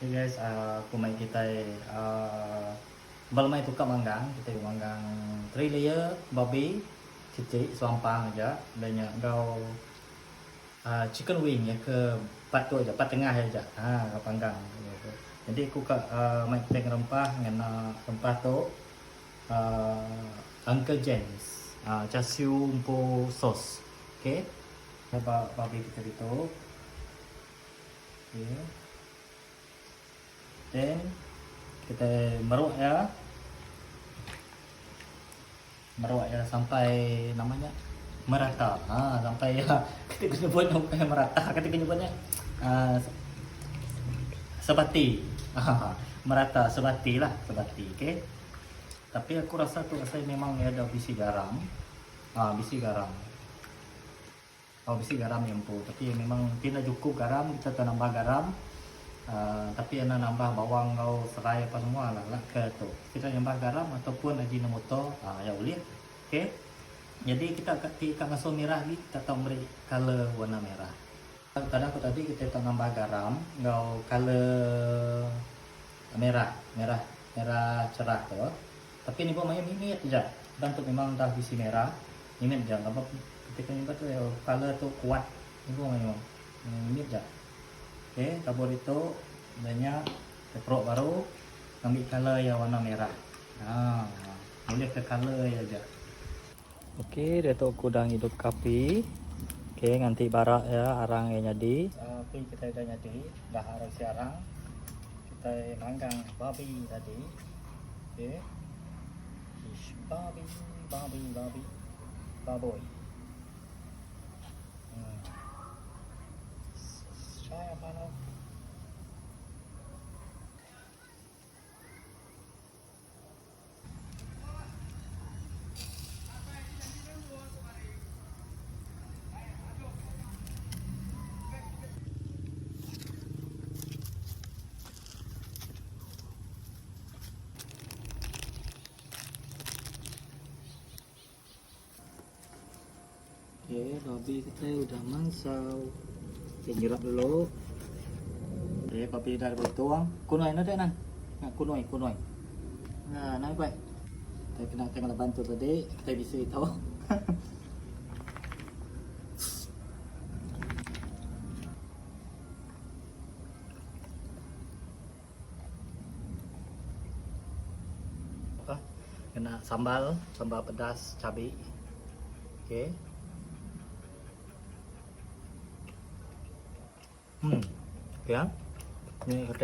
Okay guys, uh, aku main kita uh, Bal main tukar manggang. Kita manggang 3 layer babi Cicik, suampang aja. Banyak kau uh, Chicken wing ya ke Part tu aja, part tengah aja. Ha, kau panggang. Jadi aku kat uh, main kita rempah Dengan uh, rempah tu uh, Uncle James. Uh, Char siu umpo sos. Okay? Kita babi kita itu Okay Then kita meruak ya. Meruak ya sampai namanya merata. Ha sampai ya kita kena buat sampai merata. Kita kena buatnya uh, sebati. Ha, merata sebati lah, sebati. Okey. Tapi aku rasa tu rasa memang ada bisi garam. Ha, bisi garam. Oh bisi garam yang pu. Tapi memang tidak cukup garam, kita tambah garam. Uh, tapi anda nambah bawang kau serai apa semua lah, lah ke tu. Kita nambah garam ataupun ajinomoto uh, ya boleh. Okey jadi kita ketika masuk merah ni kita tahu beri color warna merah. Tadi aku tadi kita tahu nambah garam kau color merah merah merah cerah tu. Tapi ni buat main ini aja dan tu memang dah bisi merah ini aja apa ketika ni tu color tu kuat. Ni buat main ini aja Okey, tabur itu banyak teprok baru ambil color yang warna merah. Ha, boleh ke color aja. Okey, dia tu aku dah hidup kapi. Okey, nanti barak ya arang yang jadi. Api kita dah jadi, dah arang si arang. Kita manggang babi tadi. Okey. Ish, babi, babi, babi. Baboy. Hmm. Saya mana? Okay, babi kita udah mangsau. Okay, nyerap dulu. Okay, babi dah bertuang. Kunoy na din nan. Nga kunoy, kunoy. Nga, naik baik. Kita kena tengok bantu tadi. Kita bisa tahu. Apa? Kena sambal, sambal pedas, cabai. Okay. Hmm. Ya. Ni kata